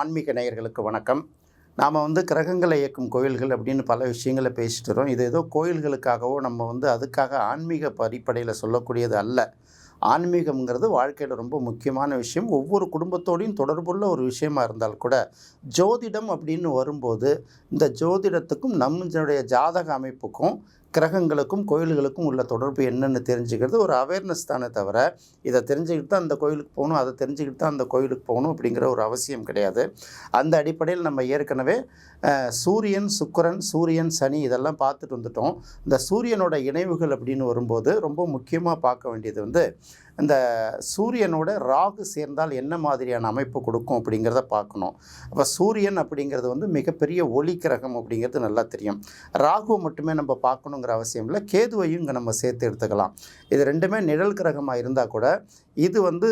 ஆன்மீக நேயர்களுக்கு வணக்கம். நாம் வந்து கிரகங்களை இயக்கும் கோயில்கள் அப்படின்னு பல விஷயங்களை பேசிட்டு வரோம். இது ஏதோ கோயில்களுக்காகவோ நம்ம வந்து அதுக்காக ஆன்மீக அடிப்படையில் சொல்லக்கூடியது அல்ல. ஆன்மீகம்ங்கிறது வாழ்க்கையில் ரொம்ப முக்கியமான விஷயம். ஒவ்வொரு குடும்பத்தோடையும் தொடர்புள்ள ஒரு விஷயமா இருந்தால் கூட ஜோதிடம் அப்படின்னு வரும்போது இந்த ஜோதிடத்துக்கும் நம்மளுடைய ஜாதக அமைப்புக்கும் கிரகங்களுக்கும் கோயில்களுக்கும் உள்ள தொடர்பு என்னென்னு தெரிஞ்சுக்கிறது ஒரு அவேர்னஸ் தானே தவிர இதை தெரிஞ்சுக்கிட்டு தான் அந்த கோயிலுக்கு போகணும் அதை தெரிஞ்சுக்கிட்டு தான் அந்த கோயிலுக்கு போகணும் அப்படிங்கிற ஒரு அவசியம் கிடையாது. அந்த அடிப்படையில் நம்ம ஏற்கனவே சூரியன் சுக்கிரன் சூரியன் சனி இதெல்லாம் பார்த்துட்டு வந்துட்டோம். இந்த சூரியனோட இணைவுகள் அப்படின்னு வரும்போது ரொம்ப முக்கியமாக பார்க்க வேண்டியது வந்து இந்த சூரியனோட ராகு சேர்ந்தால் என்ன மாதிரியான அமைப்பு கொடுக்கும் அப்படிங்கிறத பார்க்கணும். அப்போ சூரியன் அப்படிங்கிறது வந்து மிகப்பெரிய ஒளி கிரகம் அப்படிங்கிறது நல்லா தெரியும். ராகுவை மட்டுமே நம்ம பார்க்கணுங்கிற அவசியம் இல்லை. கேதுவையும் இங்கே நம்ம சேர்த்து எடுத்துக்கலாம். இது ரெண்டுமே நிழல் கிரகமாக இருந்தால் கூட இது வந்து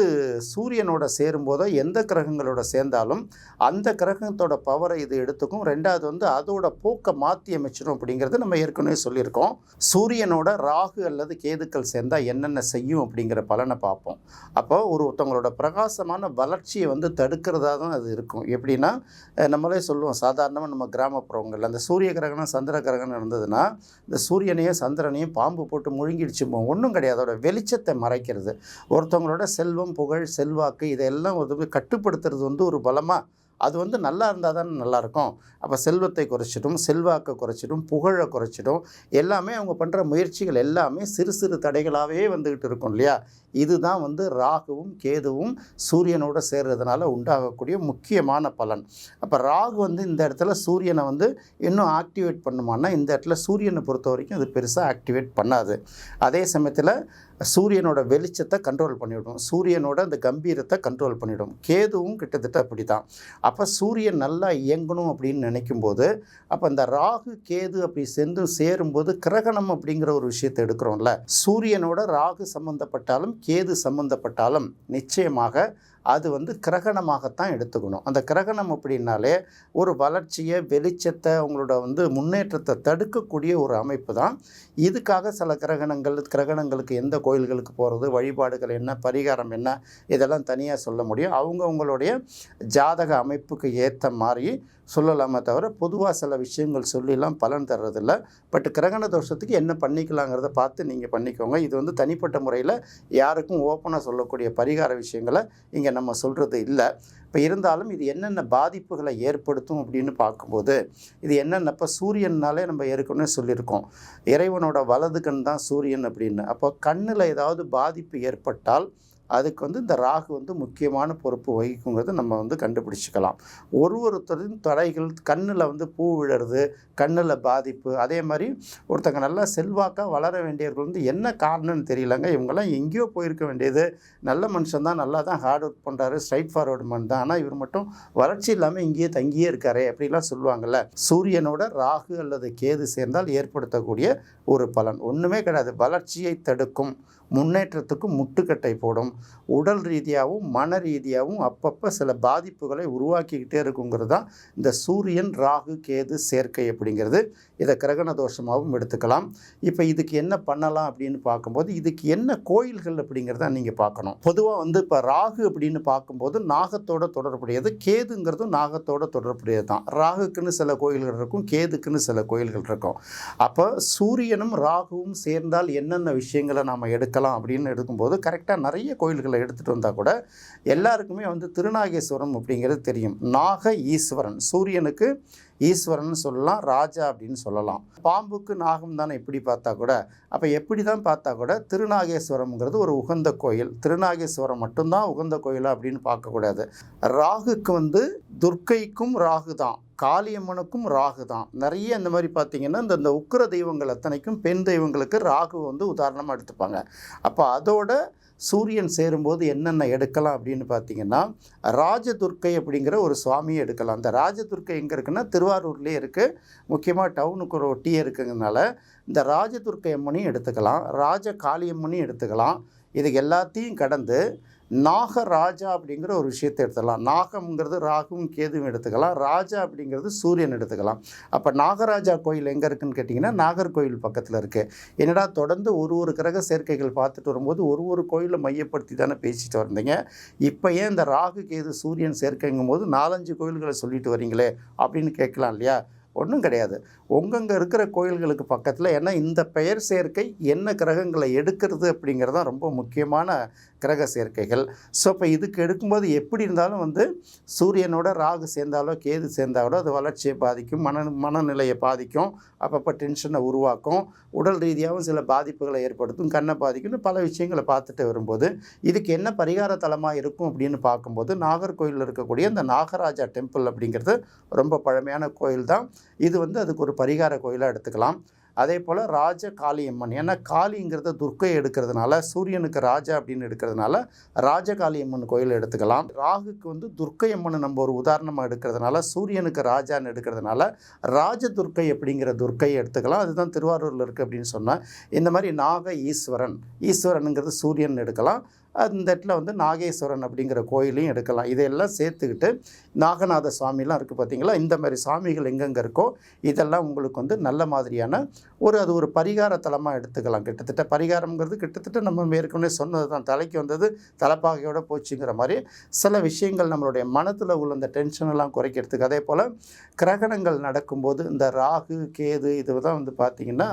சூரியனோட சேரும்போதோ எந்த கிரகங்களோட சேர்ந்தாலும் அந்த கிரகத்தோட பவரை இது எடுத்துக்கும். ரெண்டாவது வந்து அதோட போக்கை மாற்றி அமைச்சிடும் அப்படிங்கிறது நம்ம ஏற்கனவே சொல்லியிருக்கோம். சூரியனோட ராகு அல்லது கேதுக்கள் சேர்ந்தால் என்னென்ன செய்யும் அப்படிங்கிற பலனை பார்ப்போம். அப்போ ஒரு ஒருத்தவங்களோட பிரகாசமான வளர்ச்சியை வந்து தடுக்கிறதா தான் அது இருக்கும். எப்படின்னா நம்மளே சொல்லுவோம் சாதாரணமாக நம்ம கிராமப்புறங்கள் அந்த சூரிய கிரகணம் சந்திர கிரகணம் இருந்ததுன்னா இந்த சூரியனையும் சந்திரனையும் பாம்பு போட்டு முழுங்கிடுச்சு ஒன்றும் கிடையாது. அதோட வெளிச்சத்தை மறைக்கிறது. ஒருத்தவங்களோட செல்வம் புகழ் செல்வாக்கு இதெல்லாம் ஒரு கட்டுப்படுத்துறது வந்து ஒரு பலமாக அது வந்து நல்லா இருந்தால் தானே நல்லாயிருக்கும் அப்போ செல்வத்தை குறைச்சிடும் செல்வாக்கை குறைச்சிடும் புகழை குறைச்சிடும். எல்லாமே அவங்க பண்ணுற முயற்சிகள் எல்லாமே சிறு சிறு தடைகளாகவே வந்துக்கிட்டு இருக்கும் இல்லையா? இதுதான் வந்து ராகுவும் கேதுவும் சூரியனோட சேர்றதுனால உண்டாகக்கூடிய முக்கியமான பலன். அப்போ ராகு வந்து இந்த இடத்துல சூரியனை வந்து இன்னும் ஆக்டிவேட் பண்ணுமானா இந்த இடத்துல சூரியனை பொறுத்த வரைக்கும் அது பெருசாக ஆக்டிவேட் பண்ணாது. அதே சமயத்தில் சூரியனோட வெளிச்சத்தை கண்ட்ரோல் பண்ணிவிடும். சூரியனோட அந்த கம்பீரத்தை கண்ட்ரோல் பண்ணிவிடும். கேதுவும் கிட்டத்தட்ட அப்படி தான் அப்போ சூரியன் நல்லா இயங்கணும் அப்படின்னு நினைக்கும்போது அப்போ இந்த ராகு கேது அப்படி சென்று சேரும்போது கிரகணம் அப்படிங்கிற ஒரு விஷயத்தை எடுக்கிறோம்ல. சூரியனோட ராகு சம்மந்தப்பட்டாலும் கேது சம்மந்தப்பட்டாலும் நிச்சயமாக அது வந்து கிரகணமாகத்தான் எடுத்துக்கணும். அந்த கிரகணம் அப்படின்னாலே ஒரு வளர்ச்சியை வெளிச்சத்தை அவங்களோட வந்து முன்னேற்றத்தை தடுக்கக்கூடிய ஒரு அமைப்பு தான். இதுக்காக சில கிரகணங்கள் கிரகணங்களுக்கு எந்த கோயில்களுக்கு போகிறது வழிபாடுகள் என்ன பரிகாரம் என்ன இதெல்லாம் தனியாக சொல்ல முடியும். அவங்கவுங்களுடைய ஜாதக அமைப்புக்கு ஏற்ற மாதிரி சொல்லலாமே தவிர பொதுவாக சில விஷயங்கள் சொல்லிலாம் பலன் தர்றதில்ல. பட் கிரகண தோஷத்துக்கு என்ன பண்ணிக்கலாங்கிறத பார்த்து நீங்கள் பண்ணிக்கோங்க. இது வந்து தனிப்பட்ட முறையில் யாருக்கும் ஓப்பனாக சொல்லக்கூடிய பரிகார விஷயங்களை இங்கே நம்ம சொல்கிறது இல்லை. இப்போ இருந்தாலும் இது என்னென்ன பாதிப்புகளை ஏற்படுத்தும் அப்படின்னு பார்க்கும்போது இது என்னென்ன இப்போ சூரியன்னாலே நம்ம ஏற்கனவே சொல்லியிருக்கோம். இறைவனோட வலது கண் தான் சூரியன் அப்படின்னு. அப்போ கண்ணில் ஏதாவது பாதிப்பு ஏற்பட்டால் அதுக்கு வந்து இந்த ராகு வந்து முக்கியமான பொறுப்பு வகிக்குங்கிறத நம்ம வந்து கண்டுபிடிச்சிக்கலாம். ஒரு ஒருத்தரின் தடைகள் கண்ணில் வந்து பூ விழுறது கண்ணில் பாதிப்பு அதே மாதிரி ஒருத்தங்க நல்லா செல்வாக்காக வளர வேண்டியவர்கள் வந்து என்ன காரணம்னு தெரியலங்க. இவங்கெல்லாம் எங்கேயோ போயிருக்க வேண்டியது. நல்ல மனுஷன் தான் நல்லா தான் ஹார்ட் ஒர்க் பண்ணுறாரு ஸ்ட்ரைட் ஃபார்வர்டு மேன் தான். ஆனால் இவர் மட்டும் வளர்ச்சி இல்லாமல் இங்கேயே தங்கியே இருக்காரே அப்படிலாம் சொல்லுவாங்கல்ல. சூரியனோட ராகு அல்லது கேது சேர்ந்தால் ஏற்படுத்தக்கூடிய ஒரு பலன். ஒன்றுமே கிடையாது. வளர்ச்சியை தடுக்கும். முன்னேற்றத்துக்கு முட்டுக்கட்டை போடும். உடல் ரீதியாகவும் மன ரீதியாகவும் அப்பப்போ சில பாதிப்புகளை உருவாக்கிக்கிட்டே இருக்குங்கிறது தான் இந்த சூரியன் ராகு கேது சேர்க்கை அப்படிங்கிறது. இதை கிரகண தோஷமாகவும் எடுத்துக்கலாம். இப்போ இதுக்கு என்ன பண்ணலாம் அப்படின்னு பார்க்கும்போது இதுக்கு என்ன கோயில்கள் அப்படிங்கிறத நீங்கள் பார்க்கணும். பொதுவாக வந்து இப்போ ராகு அப்படின்னு பார்க்கும்போது நாகத்தோட தொடர்புடையது கேதுங்கிறதும் நாகத்தோட தொடர்புடையது தான். ராகுக்குன்னு சில கோயில்கள் இருக்கும் கேதுக்குன்னு சில கோயில்கள் இருக்கும். அப்போ சூரியனும் ராகுவும் சேர்ந்தால் என்னென்ன விஷயங்களை நாம் எடுக்கலாம்? அப்படின்னு எடுக்கும்போது கரெக்டாக நிறைய கோயில்களை எடுத்துகிட்டு வந்தால் கூட எல்லாருக்குமே வந்து திருநாகேஸ்வரம் அப்படிங்கிறது தெரியும். நாக ஈஸ்வரன். சூரியனுக்கு ஈஸ்வரன் சொல்லலாம் ராஜா அப்படின்னு சொல்லலாம். பாம்புக்கு நாகம் தானே எப்படி பார்த்தா கூட அப்போ எப்படி தான் பார்த்தா கூட திருநாகேஸ்வரம்ங்கிறது ஒரு உகந்த கோயில். திருநாகேஸ்வரம் மட்டும்தான் உகந்த கோயிலா அப்படின்னு பார்க்கக்கூடாது ராகுக்கு வந்து துர்க்கைக்கும் ராகு தான் காளியம்மனுக்கும் ராகு தான். நிறைய இந்த மாதிரி பார்த்தீங்கன்னா இந்த இந்த உக்கிர தெய்வங்கள் அத்தனைக்கும் பெண் தெய்வங்களுக்கு ராகு வந்து உதாரணமாக எடுத்துப்பாங்க. அப்போ அதோட சூரியன் சேரும்போது என்னென்ன எடுக்கலாம் அப்படின்னு பார்த்தீங்கன்னா ராஜதுர்க்கை அப்படிங்கிற ஒரு சுவாமியை எடுக்கலாம். அந்த ராஜதுர்க்கை எங்கே இருக்குன்னா திருவாரூர்லேயே இருக்குது முக்கியமாக டவுனுக்கு ஒரு ஒட்டியே இருக்குங்கிறதுனால இந்த ராஜதுர்க்கை அம்மனையும் எடுத்துக்கலாம். ராஜ காளியம்மனையும் எடுத்துக்கலாம். இது எல்லாத்தையும் கடந்து நாகராஜா அப்படிங்கிற ஒரு விஷயத்தை எடுத்துக்கலாம். நாகம்ங்கிறது ராகுவும் கேதுவும் எடுத்துக்கலாம். ராஜா அப்படிங்கிறது சூரியன் எடுத்துக்கலாம். அப்போ நாகராஜா கோயில் எங்கே இருக்குன்னு கேட்டிங்கன்னா நாகர்கோயில் பக்கத்தில் இருக்குது என்னடா தொடர்ந்து ஒரு ஒரு கிரக சேர்க்கைகள் பார்த்துட்டு வரும்போது ஒரு ஒரு கோயிலை மையப்படுத்தி தானே பேசிட்டு வந்தீங்க. இப்போ ஏன் இந்த ராகு கேது சூரியன் சேர்க்கைங்கும் போது நாலஞ்சு கோயில்களை சொல்லிட்டு வரீங்களே அப்படின்னு கேட்கலாம் இல்லையா? ஒன்றும் கிடையாது. உங்கங்கே இருக்கிற கோயில்களுக்கு பக்கத்தில் ஏன்னா இந்த பெயர் சேர்க்கை என்ன கிரகங்களை எடுக்கிறது அப்படிங்கிறது தான் ரொம்ப முக்கியமான கிரக சேர்க்கைகள். ஸோ இப்போ இதுக்கு எடுக்கும்போது எப்படி இருந்தாலும் வந்து சூரியனோட ராகு சேர்ந்தாலோ கேது சேர்ந்தாலோ அது வளர்ச்சியை பாதிக்கும் மன மனநிலையை பாதிக்கும் அப்பப்போ டென்ஷனை உருவாக்கும் உடல் ரீதியாகவும் சில பாதிப்புகளை ஏற்படுத்தும் கண்ணை பாதிக்கும்னு பல விஷயங்களை பார்த்துட்டு வரும்போது இதுக்கு என்ன பரிகார தலமாக இருக்கும் அப்படின்னு பார்க்கும்போது நாகர்கோயிலில் இருக்கக்கூடிய இந்த நாகராஜா டெம்பிள் அப்படிங்கிறது ரொம்ப பழமையான கோயில் தான் இது வந்து அதுக்கு ஒரு பரிகார கோயிலாக எடுத்துக்கலாம். அதே போல் ராஜ காளியம்மன் ஏன்னா காளிங்கிறத துர்க்கை எடுக்கிறதுனால சூரியனுக்கு ராஜா அப்படின்னு எடுக்கிறதுனால ராஜ காளியம்மன் கோயில் எடுத்துக்கலாம். ராகுக்கு வந்து துர்க்கை அம்மன் நம்ம ஒரு உதாரணமாக எடுக்கிறதுனால சூரியனுக்கு ராஜான்னு எடுக்கிறதுனால ராஜ துர்க்கை அப்படிங்கிற துர்க்கை எடுத்துக்கலாம். அதுதான் திருவாரூரில் இருக்குது அப்படின்னு சொன்னால் இந்த மாதிரி நாக ஈஸ்வரன். ஈஸ்வரனுங்கிறது சூரியன் எடுக்கலாம். அந்த இடத்துல வந்து நாகேஸ்வரன் அப்படிங்கிற கோயிலையும் எடுக்கலாம். இதையெல்லாம் சேர்த்துக்கிட்டு நாகநாத சுவாமிலாம் இருக்குது பார்த்தீங்களா? இந்த மாதிரி சாமிகள் எங்கெங்கே இருக்கோ இதெல்லாம் உங்களுக்கு வந்து நல்ல மாதிரியான ஒரு அது ஒரு பரிகார தலமாக எடுத்துக்கலாம். கிட்டத்தட்ட பரிகாரம்ங்கிறது கிட்டத்தட்ட நம்ம ஏற்கனவே சொன்னது தான் தலைக்கு வந்தது தலைப்பாகையோட போச்சுங்கிற மாதிரி சில விஷயங்கள் நம்மளுடைய மனத்தில் உள்ள அந்த டென்ஷன் எல்லாம் குறைக்கிறதுக்கு. அதே போல் கிரகணங்கள் நடக்கும்போது இந்த ராகு கேது இது தான் வந்து பார்த்திங்கன்னா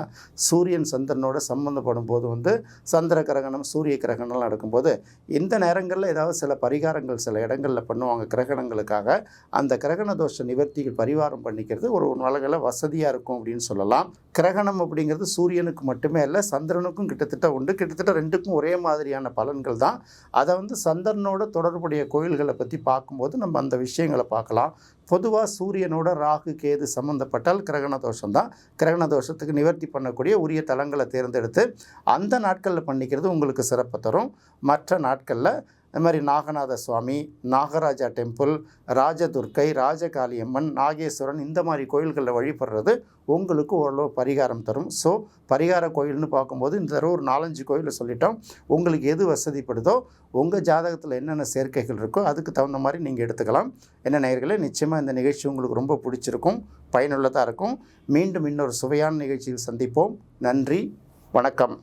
சூரியன் சந்திரனோட சம்மந்தப்படும் போது வந்து சந்திர கிரகணம் சூரிய கிரகணம் நடக்கும்போது இந்த நேரங்களில் ஏதாவது சில பரிகாரங்கள் சில இடங்களில் பண்ணுவாங்க கிரகணங்களுக்காக அந்த கிரகண தோஷ நிவர்த்திகள் பரிவாரம் பண்ணிக்கிறது ஒரு உலகில் வசதியாக இருக்கும் அப்படின்னு சொல்லலாம். கிரகணம் அப்படிங்கிறது சூரியனுக்கு மட்டுமே இல்லை சந்திரனுக்கும் கிட்டத்தட்ட உண்டு. கிட்டத்தட்ட ரெண்டுக்கும் ஒரே மாதிரியான பலன்கள் தான். அதை வந்து சந்திரனோட தொடர்புடைய கோயில்களை பற்றி பார்க்கும்போது நம்ம அந்த விஷயங்களை பார்க்கலாம். பொதுவாக சூரியனோட ராகு கேது சம்மந்தப்பட்டால் கிரகண தோஷம் தான். கிரகண தோஷத்துக்கு நிவர்த்தி பண்ணக்கூடிய உரிய தலங்களை தேர்ந்தெடுத்து அந்த நாட்களில் பண்ணிக்கிறது உங்களுக்கு சிறப்பு தரும். மற்ற நாட்களில் அது மாதிரி நாகநாத சுவாமி நாகராஜா டெம்பிள் ராஜதுர்க்கை ராஜகாளியம்மன் நாகேஸ்வரன் இந்த மாதிரி கோயில்களில் வழிபடுறது உங்களுக்கு ஓரளவு பரிகாரம் தரும். ஸோ பரிகார கோயில்னு பார்க்கும்போது இந்த தடவை ஒரு நாலஞ்சு கோயிலை சொல்லிட்டோம். உங்களுக்கு எது வசதிப்படுதோ உங்கள் ஜாதகத்தில் என்னென்ன சேர்க்கைகள் இருக்கோ அதுக்கு தகுந்த மாதிரி நீங்கள் எடுத்துக்கலாம். என்ன நேர்களே நிச்சயமாக இந்த நிகழ்ச்சி உங்களுக்கு ரொம்ப பிடிச்சிருக்கும் பயனுள்ளதாக இருக்கும். மீண்டும் இன்னொரு சுவையான நிகழ்ச்சியில் சந்திப்போம். நன்றி வணக்கம்.